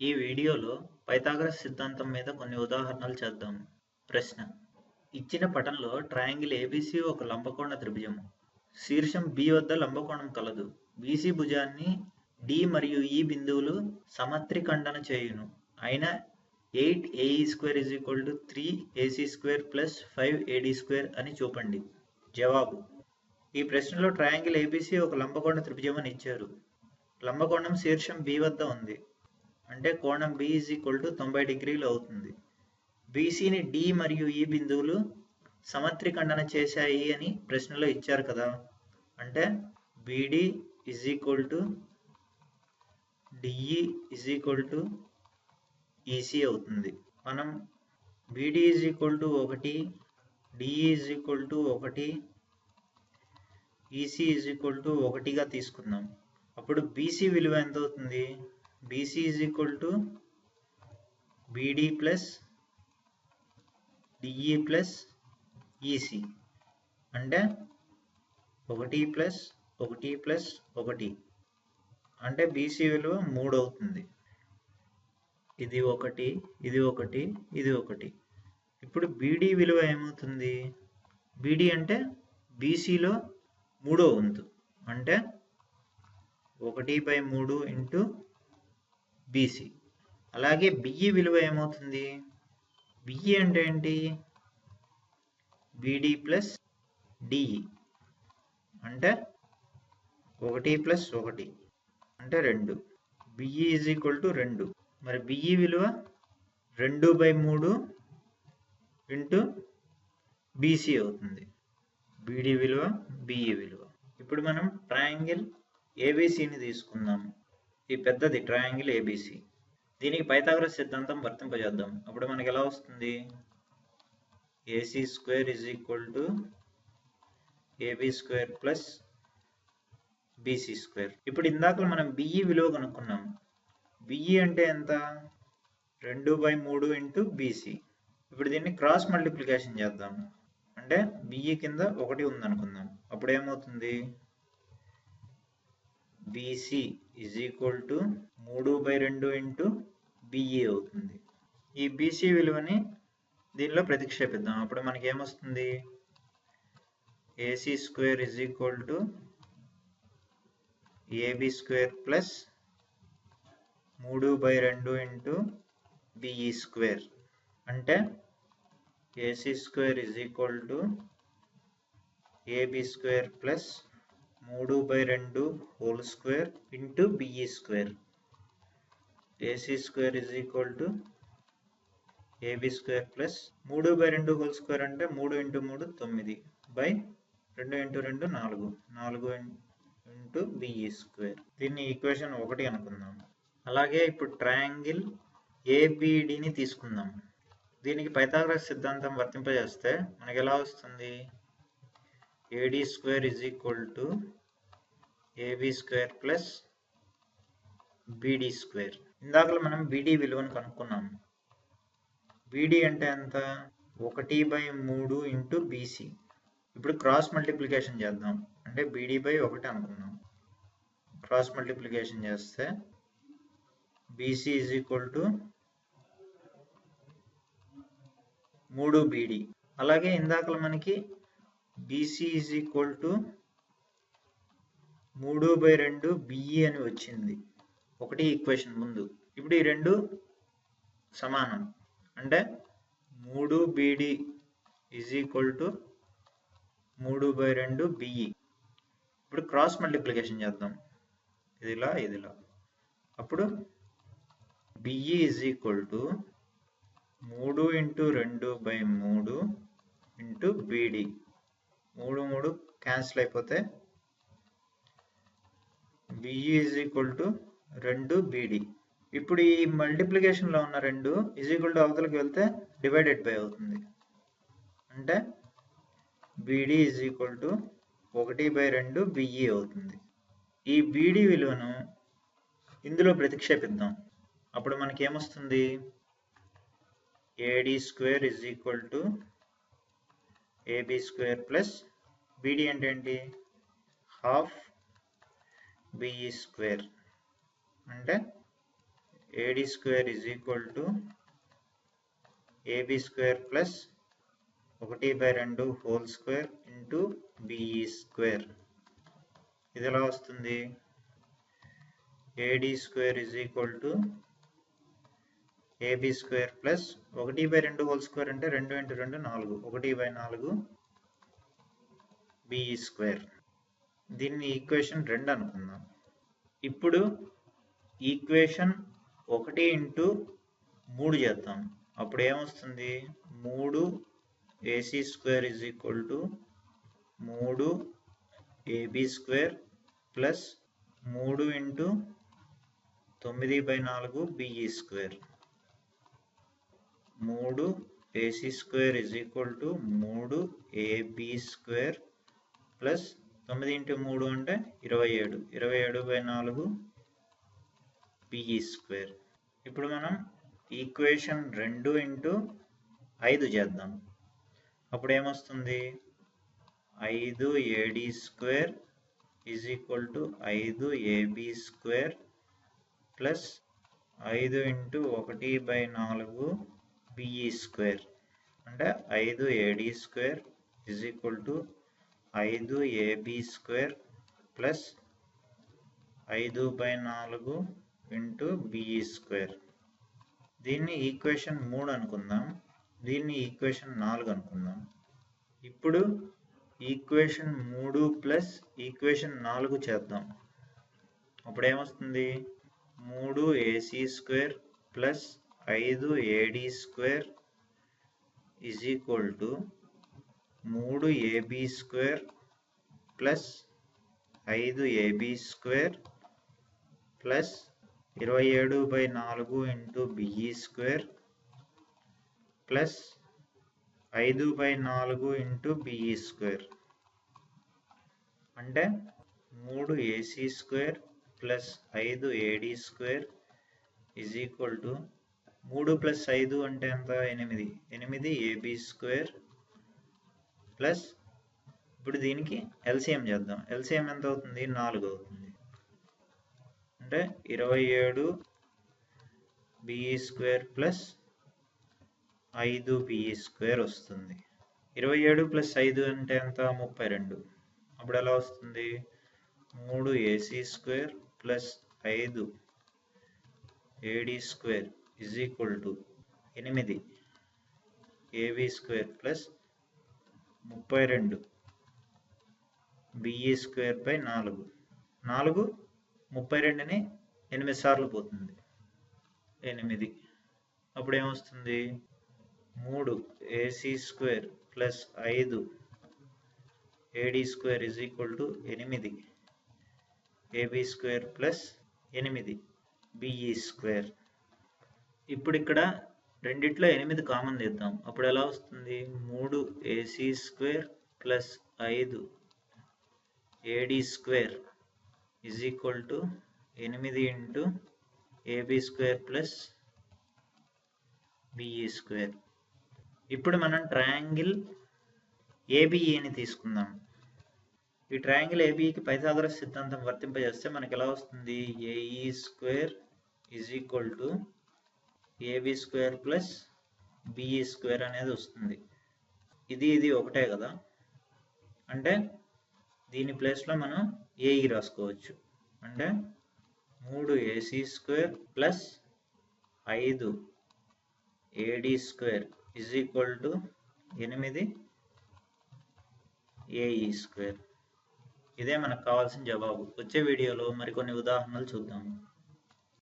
ఈ వీడియోలో పైథాగరస్ సిద్ధాంతం మీద కొన్ని ఉదాహరణలు చేద్దాం. ప్రశ్న. ఇచ్చిన పటంలో ట్రయాంగిల్ ఏబీసీ ఒక లంబకోణ త్రిభుజము శీర్షం బి వద్ద లంబకోణం కలదు. బీసీ భుజాన్ని డి మరియు ఈ బిందువులు సమత్రిఖండన చేయును. అయిన eight AE square is equal to three AC square plus five AD square అని చూపండి. జవాబు. ఈ ప్రశ్నలో ట్రయాంగిల్ ఏబీసీ ఒక లంబకోణ త్రిభుజం అని ఇచ్చారు. లంబకోణం శీర్షం బి వద్ద ఉంది. అంటే కోణం బి ఈజ్ ఈక్వల్ టు తొంభై డిగ్రీలు అవుతుంది. బీసీని డి మరియు ఈ బిందువులు సమత్రిఖండన చేశాయి అని ప్రశ్నలో ఇచ్చారు కదా. అంటే BD is equal to DE is equal to EC అవుతుంది. మనం బీడి ఈజ్ ఈక్వల్ టు ఒకటి డిఈ ఈజ్ ఈక్వల్ టు ఒకటి ఈసీ ఈజ్ ఈక్వల్ టు ఒకటిగా తీసుకుందాం. అప్పుడు బీసీ విలువ ఎంత అవుతుంది? BC is equal to BD plus DE plus EC అంటే ఒకటి ప్లస్ ఒకటి ప్లస్ ఒకటి. అంటే బీసీ విలువ మూడు అవుతుంది. ఇది ఒకటి ఇది ఒకటి ఇది ఒకటి. ఇప్పుడు బీడీ విలువ ఏమవుతుంది? బీడీ అంటే బీసీలో మూడో వంతు. అంటే ఒకటి బై మూడు ఇంటూ బీసీ అలాగే బిఈ విలువ ఏమవుతుంది? బిఈ అంటే ఏంటి? బీడీ ప్లస్ డిఈ అంటే ఒకటి ప్లస్ ఒకటి. అంటే రెండు. బిఈ ఈజ్ ఈక్వల్ టు రెండు. మరి బిఈ విలువ రెండు బై మూడు ఇంటూ బీసీ అవుతుంది. బీడీ విలువ బిఈ విలువ. ఇప్పుడు మనం ట్రయాంగిల్ ఏబీసీని తీసుకుందాం ఈ పెద్దది ట్రయాంగిల్ ఏబిసి దీనికి పైథాగరస్ సిద్ధాంతం వర్తింపజేద్దాం. అప్పుడు మనకి ఎలా వస్తుంది? AC square is equal to AB square plus BC square ఇప్పుడు ఇందాక మనం బిఈ విలువ కనుక్కున్నాం. బిఈ అంటే ఎంత? రెండు బై మూడు ఇంటూ బీసీ ఇప్పుడు దీన్ని క్రాస్ మల్టిప్లికేషన్ చేద్దాం. అంటే బిఈ కింద ఒకటి ఉందనుకుందాం. అప్పుడు ఏమవుతుంది? బీసీ ఈజ్ ఈక్వల్ టు మూడు బై రెండు ఇంటూ బిఈ అవుతుంది. ఈ బీసీ విలువని దీనిలో ప్రతిక్షేపిద్దాం. అప్పుడు మనకి ఏమొస్తుంది AC square is equal to AB square plus మూడు బై రెండు ఇంటూ బిఈ స్క్వేర్ అంటే AC square is equal to AB square plus మూడు బై రెండు whole square into BE square. AC square is equal to AB square plus మూడు by రెండు whole square అంటే మూడు into మూడు తొమ్మిది. బై రెండు ఇంటూ రెండు నాలుగు. నాలుగు ఇంటూ బిఈ స్క్వేర్. దీన్ని ఈక్వేషన్ ఒకటి అనుకుందాం. అలాగే ఇప్పుడు ట్రయాంగిల్ ఏబిడిని తీసుకుందాం. దీనికి పైథాగరస్ సిద్ధాంతం వర్తింపజేస్తే మనకి ఎలా వస్తుంది? AD square is equal to AB square plus BD square ఇందాకలో మనం బీడీ విలువను కనుక్కున్నాము. బీడీ అంటే ఎంత? ఒకటి బై మూడు ఇంటూ బీసీ ఇప్పుడు క్రాస్ మల్టిప్లికేషన్ చేద్దాం. అంటే బీడీ బై ఒకటి అనుకున్నాం. క్రాస్ మల్టిప్లికేషన్ చేస్తే బీసీ ఈజ్ ఈక్వల్ టు మూడు బీడీ అలాగే ఇందాకలో మనకి బీసీ ఈజ్ ఈక్వల్ టు మూడు బై రెండు బిఈ అని వచ్చింది. ఒకటి ఈక్వేషన్ ముందు. ఇప్పుడు ఈ రెండు సమానం. అంటే మూడు బీడీ ఈజ్ ఈక్వల్ టు మూడు బై రెండు బిఈ ఇప్పుడు క్రాస్ మల్టిప్లికేషన్ చేద్దాం. ఇదిలా ఇదిలా. అప్పుడు బిఈ ఈజ్ ఈక్వల్ టు మూడు ఇంటూ రెండు బై మూడు ఇంటూ బీడీ మూడు మూడు క్యాన్సిల్ అయిపోతే బిఈ ఈజ్ ఈక్వల్ టు రెండు బీడీ ఇప్పుడు ఈ మల్టిప్లికేషన్లో ఉన్న రెండు ఈజ్ ఈక్వల్ టు అవతలకి వెళ్తే డివైడెడ్ బై అవుతుంది. అంటే బీడీ ఈజ్ ఈక్వల్ టు ఒకటి బై రెండు బిఈ అవుతుంది. ఈ బీడీ విలువను ఇందులో ప్రతిక్షేపిద్దాం. అప్పుడు మనకి ఏమొస్తుంది AD square is equal to AB square plus BD అంటే ఏంటి? హాఫ్ బిఈ స్క్వేర్ అంటే AD square is equal to AB square plus ఒకటి బై రెండు whole square into BE square ఇది ఎలా వస్తుంది? AD square is equal to AB square plus ఒకటి by రెండు హోల్ స్క్వేర్ అంటే రెండు ఇంటూ రెండు నాలుగు. ఒకటి బై నాలుగు బిఈ స్క్వేర్ దీన్ని ఈక్వేషన్ రెండు అనుకుందాం. ఇప్పుడు ఈక్వేషన్ ఒకటి ఇంటూ మూడు చేద్దాం. అప్పుడు ఏమొస్తుంది? మూడు AC square is equal to మూడు ఏబి స్క్వేర్ ప్లస్ మూడు ఇంటూ తొమ్మిది బై నాలుగు బిఈ స్క్వేర్ మూడు AC square is equal to మూడు ఏబి స్క్వేర్ ప్లస్ తొమ్మిది ఇంటూ మూడు అంటే ఇరవై ఏడు. ఇరవై ఏడు బై నాలుగు బిఈ స్క్వేర్. ఇప్పుడు మనం ఈక్వేషన్ రెండు ఇంటూ ఐదు చేద్దాం. అప్పుడు ఏమొస్తుంది? ఐదు AD square is equal to ఐదు ఏబి స్క్వేర్ ప్లస్ ఐదు ఇంటూ ఒకటి బై నాలుగు బిఈ స్క్వేర్. అంటే ఐదు AD square is equal to ఐదు ఏబి స్క్వేర్ ప్లస్ ఐదు బై నాలుగు ఇంటూ బిఈ స్క్వేర్ దీన్ని ఈక్వేషన్ మూడు అనుకుందాం. దీన్ని ఈక్వేషన్ నాలుగు అనుకుందాం. ఇప్పుడు ఈక్వేషన్ మూడు ప్లస్ ఈక్వేషన్ నాలుగు చేద్దాం. అప్పుడు ఏమొస్తుంది? మూడు ఏసీ స్క్వేర్ ప్లస్ ఐదు AD square is equal to మూడు ఏబి స్క్వేర్ ప్లస్ ఐదు ఏబి స్క్వేర్ ప్లస్ ఇరవై ఏడు బై నాలుగు ఇంటూ బిఈ స్క్వేర్ ప్లస్ ఐదు బై నాలుగు ఇంటూ బిఈ స్క్వేర్ అంటే మూడు ఏసీ స్క్వేర్ ప్లస్ ఐదు AD square is equal to మూడు ప్లస్ ఐదు అంటే ఎంత? ఎనిమిది. ఎనిమిది ఏబి స్క్వేర్ ప్లస్ ఇప్పుడు దీనికి ఎల్సిఎం చేద్దాం. ఎల్సిఎం ఎంత అవుతుంది? నాలుగు అవుతుంది. అంటే ఇరవై ఏడు బిఈ స్క్వేర్ ప్లస్ ఐదు బిఈ స్క్వేర్ వస్తుంది. ఇరవై ఏడు ప్లస్ ఐదు అంటే ఎంత? ముప్పై రెండు. అప్పుడు ఎలా వస్తుంది? మూడు ఏసీ స్క్వేర్ ప్లస్ ఐదు AD square is equal to ఎనిమిది. ఏబీ స్క్వేర్ ప్లస్ ముప్పై రెండు. బిఈ స్క్వేర్ బై నాలుగు. నాలుగు ముప్పై రెండుని ఎనిమిది సార్లు పోతుంది. ఎనిమిది. అప్పుడు ఏమొస్తుంది? మూడు. ఏసీ స్క్వేర్ ప్లస్ ఐదు. AD square is equal to ఎనిమిది. ఏబి స్క్వేర్ ప్లస్ ఎనిమిది. బిఈ స్క్వేర్ ఇప్పుడు ఇక్కడ రెండిట్లో ఎనిమిది కామన్ తీద్దాం. అప్పుడు ఎలా వస్తుంది? మూడు ఏసీ స్క్వేర్ ప్లస్ ఐదు AD square is equal to ఎనిమిది into AB square plus BE square ఇప్పుడు మనం ట్రయాంగిల్ ఏబిఈని తీసుకుందాం. ఈ ట్రయాంగిల్ ఏబిఈకి పైథాగరస్ సిద్ధాంతం వర్తింపజేస్తే మనకి ఎలా వస్తుంది? AE square is equal to AB square plus BE square అనేది వస్తుంది. ఇది ఇది ఒకటే కదా? అంటే దీని ప్లేస్లో మనం ఏఈ రాసుకోవచ్చు. అంటే మూడు ఏసీ స్క్వేర్ ప్లస్ ఐదు AD square is equal to ఎనిమిది ఏఈ స్క్వేర్ ఇదే మనకు కావాల్సిన జవాబు. వచ్చే వీడియోలో మరికొన్ని ఉదాహరణలు చూద్దాము